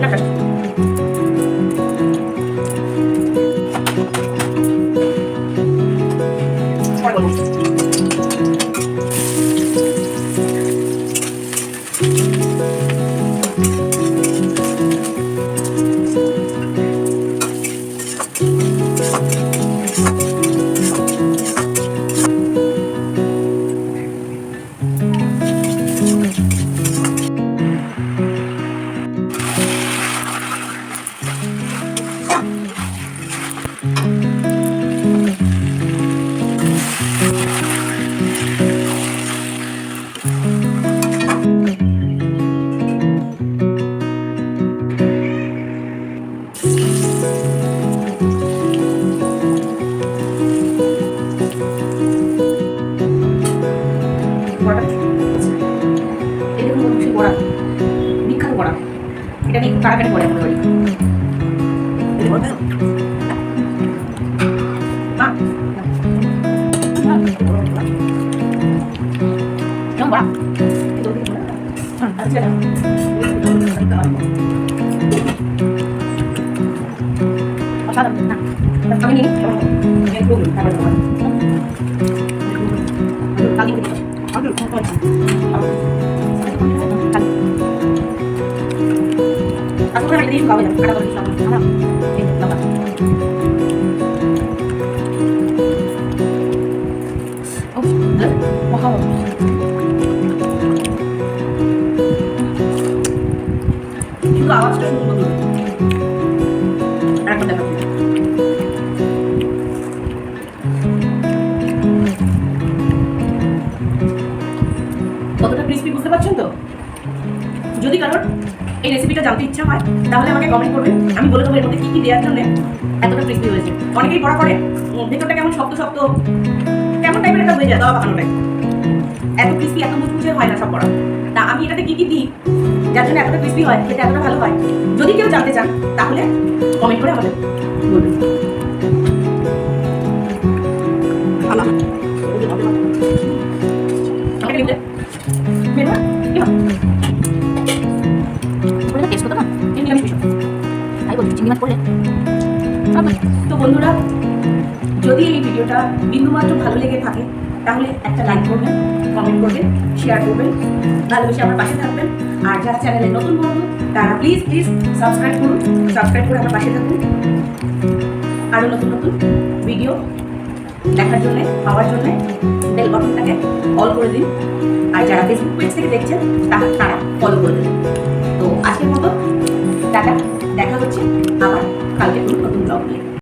打开。快点走。কাটাকাটি কাটাকাটি করে আমাদের বাড়ি মা কেমন বড়া আচ্ছা অসাধারণ না আমি নিই একটু তারপর Eh, apa? Oh, dah. Wow. শুধু আওয়াজটা আরেকবার কতটা ক্রিস্পি বুঝতে পারছেন তো যদি কারোর এই রেসিপিটা জানতে ইচ্ছা হয়, তাহলে আমাকে কমেন্ট করবে। আমি বলে দেবো এর মধ্যে কী কী দেওয়ার জন্য এতটা ক্রিস্পি হয়েছে। অনেকেই পড়া করে ভেতরটা কেমন শক্ত শক্ত, কেমন টাইপের একটা হয়ে যায় দাওয়া পাকানোটাই এত ক্রিস্পি এত মুচমুচে হয় না সব পড়া তা আমি এটাতে কী কী দিই, যার জন্য এতটা ক্রিস্পি হয়, খেতে এতটা ভালো হয়, যদি কেউ জানতে চান, তাহলে কমেন্ট করে আমাদের বলবেন। আমাকে মাছ করলে? তো বন্ধুরা, যদি এই ভিডিওটা বিন্দুমাত্র ভালো লেগে থাকে, তাহলে একটা লাইক করবেন কমেন্ট করবেন শেয়ার করবেন, ভালোবেসে আমার পাশে থাকবেন। আর যারা চ্যানেলে নতুন বন্ধু, তারা প্লিজ প্লিজ সাবস্ক্রাইব করুন সাবস্ক্রাইব করে আমার পাশে থাকুন। আরও নতুন নতুন ভিডিও দেখার জন্য, পাওয়ার জন্য বেল বাটনটাকে অল করে দিন। আর যারা ফেসবুক পেজ থেকে দেখছেন